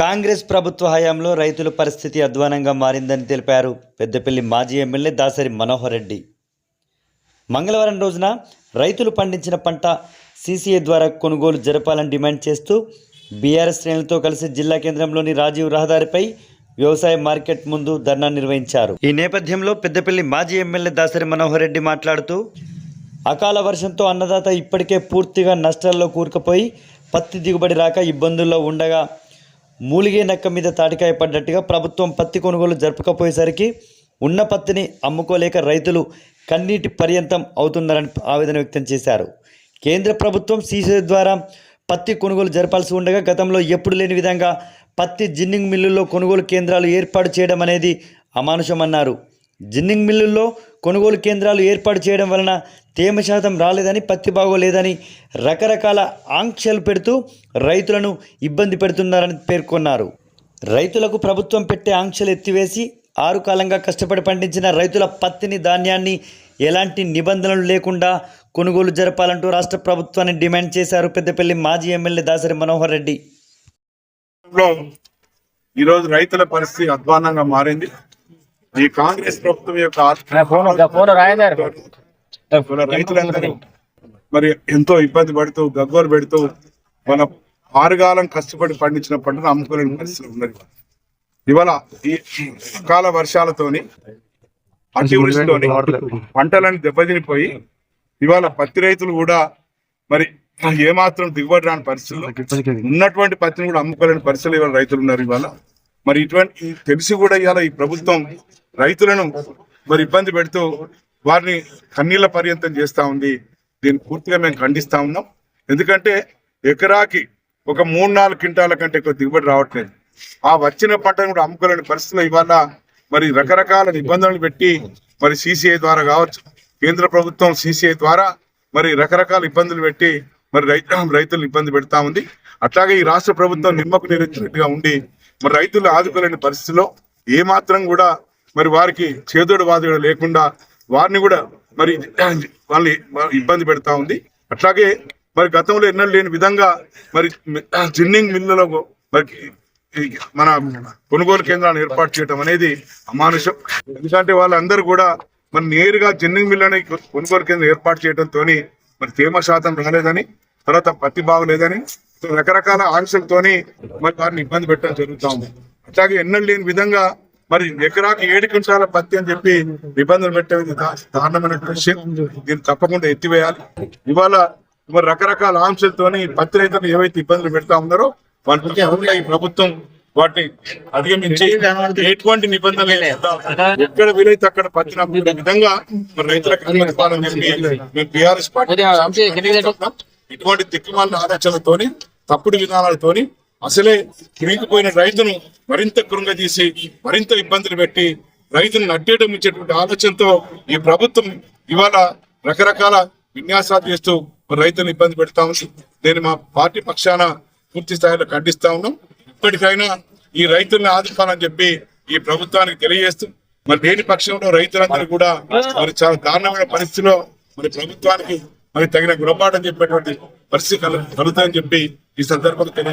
కాంగ్రెస్ ప్రభుత్వ హయాంలో రైతుల పరిస్థితి అధ్వానంగా మారిందని తెలిపారు పెద్దపల్లి మాజీ ఎమ్మెల్యే దాసరి మనోహర్ రెడ్డి. మంగళవారం రోజున రైతులు పండించిన పంట సీసీఏ ద్వారా కొనుగోలు జరపాలని డిమాండ్ చేస్తూ బీఆర్ఎస్ శ్రేణులతో కలిసి జిల్లా కేంద్రంలోని రాజీవ్ రహదారిపై వ్యవసాయ మార్కెట్ ముందు ధర్నా నిర్వహించారు. ఈ నేపథ్యంలో పెద్దపల్లి మాజీ ఎమ్మెల్యే దాసరి మనోహర్ రెడ్డి మాట్లాడుతూ అకాల వర్షంతో అన్నదాత ఇప్పటికే పూర్తిగా నష్టాల్లో కూరుకుపోయి పత్తి దిగుబడి రాక ఇబ్బందుల్లో ఉండగా మూలిగే నక్క మీద తాటికాయ పడ్డట్టుగా ప్రభుత్వం పత్తి కొనుగోలు జరపకపోయేసరికి ఉన్న పత్తిని అమ్ముకోలేక రైతులు కన్నీటి పర్యంతం అవుతున్నారని ఆవేదన వ్యక్తం చేశారు. కేంద్ర ప్రభుత్వం సీసీ ద్వారా పత్తి కొనుగోలు జరపాల్సి ఉండగా గతంలో ఎప్పుడు లేని విధంగా పత్తి జిన్నింగ్ మిల్లుల్లో కొనుగోలు కేంద్రాలు ఏర్పాటు చేయడం అనేది అమానుషమన్నారు. జిన్నింగ్ మిల్లుల్లో కొనుగోలు కేంద్రాలు ఏర్పాటు చేయడం వలన తేమ శాతం రాలేదని పత్తి బాగోలేదని రకరకాల ఆంక్షలు పెడుతూ రైతులను ఇబ్బంది పెడుతున్నారని పేర్కొన్నారు. రైతులకు ప్రభుత్వం పెట్టే ఆంక్షలు ఎత్తివేసి ఆరు కాలంగా కష్టపడి పండించిన రైతుల పత్తిని ధాన్యాన్ని ఎలాంటి నిబంధనలు లేకుండా కొనుగోలు జరపాలంటూ రాష్ట్ర ప్రభుత్వాన్ని డిమాండ్ చేశారు పెద్దపల్లి మాజీ ఎమ్మెల్యే దాసరి మనోహర్ రెడ్డి. ఈరోజు రైతుల పరిస్థితి అధ్వానంగా మారింది. ఈ కాంగ్రెస్ ప్రభుత్వం యొక్క రైతులందరూ మరి ఎంతో ఇబ్బంది పడుతూ గగ్గోలు పెడుతూ మన ఆరుగాలం కష్టపడి పండించిన పంటను అమ్ముకోలేని పరిస్థితులు ఉన్నది ఇవాళ. ఈ అకాల వర్షాలతోని అతివృష్టితోని పంటలను దెబ్బతినిపోయి ఇవాళ పత్తి రైతులు కూడా మరి ఏమాత్రం దిగుబడి రాని పరిస్థితుల్లో ఉన్నటువంటి పత్తిని కూడా అమ్ముకోలేని పరిస్థితులు ఇవాళ రైతులు ఉన్నారు ఇవాళ. మరి ఇటువంటి తెలిసి కూడా ఇవాళ ఈ ప్రభుత్వం రైతులను మరి ఇబ్బంది పెడుతూ వారిని కన్నీళ్ళ పర్యంతం చేస్తూ ఉంది. దీన్ని పూర్తిగా మేము ఖండిస్తూ ఉన్నాం. ఎందుకంటే ఎకరాకి ఒక మూడు నాలుగు క్వింటాల కంటే ఎక్కువ దిగుబడి రావట్లేదు. ఆ వచ్చిన పంటను కూడా అమ్ముకోలేని పరిస్థితులు ఇవాళ మరి రకరకాల నిబంధనలు పెట్టి మరి సీసీఐ ద్వారా కావచ్చు కేంద్ర ప్రభుత్వం సీసీఐ ద్వారా మరి రకరకాల ఇబ్బందులు పెట్టి మరి రైతు రైతులు ఇబ్బంది పెడతా ఉంది. అట్లాగే ఈ రాష్ట్ర ప్రభుత్వం నిమ్మకు నీరెత్తినట్టుగా ఉండి మరి రైతులు ఆదుకోలేని పరిస్థితిలో ఏ మాత్రం కూడా మరి వారికి చేదోడు వాదుడు లేకుండా వారిని కూడా మరి వాళ్ళని ఇబ్బంది పెడతా ఉంది. అట్లాగే మరి గతంలో ఎన్నడూ లేని విధంగా మరి జిన్నింగ్ మిల్లులో మరి మన కొనుగోలు కేంద్రాలను ఏర్పాటు చేయడం అనేది అమానుషం. ఎందుకంటే వాళ్ళందరూ కూడా మరి నేరుగా జిన్నింగ్ మిల్ అనే కొనుగోలు కేంద్రం ఏర్పాటు చేయడంతో మరి తేమ శాతం రాలేదని తర్వాత పత్తి బాగలేదని రకరకాల ఆంక్షలతోని మరి వారిని ఇబ్బంది పెట్టడం జరుగుతా ఉంది. అట్లాగే ఎన్నడూ లేని విధంగా మరి ఎకరాకి ఏడు క్వింటాల పత్తి అని చెప్పి నిబంధనలు పెట్టేది దారుణమైన విషయం. దీన్ని తప్పకుండా ఎత్తివేయాలి. ఇవాళ మరి రకరకాల ఆంక్షలతోని పత్తి రైతులు ఏవైతే ఇబ్బందులు పెడతా ఉన్నారో వాటి ఈ ప్రభుత్వం వాటిని అధిగమించి ఎటువంటి నిబంధనలు ఎక్కడ వీలైతే అక్కడ పత్తి విధంగా మరి రైతులకు చెప్పి మేము బీఆర్ఎస్ పార్టీ ఇటువంటి దిక్కుమాల ఆలోచనలతోని తప్పుడు విధానాలతోని అసలే కురిగిపోయిన రైతును మరింత కృంగదీసి మరింత ఇబ్బందులు పెట్టి రైతును నట్టేయడం ఇచ్చేటువంటి ఆలోచనతో ఈ ప్రభుత్వం ఇవాళ రకరకాల విన్యాసాలు చేస్తూ రైతులను ఇబ్బంది పెడతా ఉంది. నేను మా పార్టీ పక్షాన పూర్తి స్థాయిలో ఖండిస్తా ఉన్నాం. ఇప్పటికైనా ఈ రైతుల్ని ఆదుకోవాలని చెప్పి ఈ ప్రభుత్వానికి తెలియజేస్తూ మరి లేని పక్షంలో రైతులందరూ కూడా మరి చాలా దారుణమైన పరిస్థితిలో మరి ప్రభుత్వానికి మరి తగిన గుణపాఠం చెప్పేటువంటి పరిస్థితి కలుగుతాయని చెప్పి ఈ సందర్భంగా తెలియ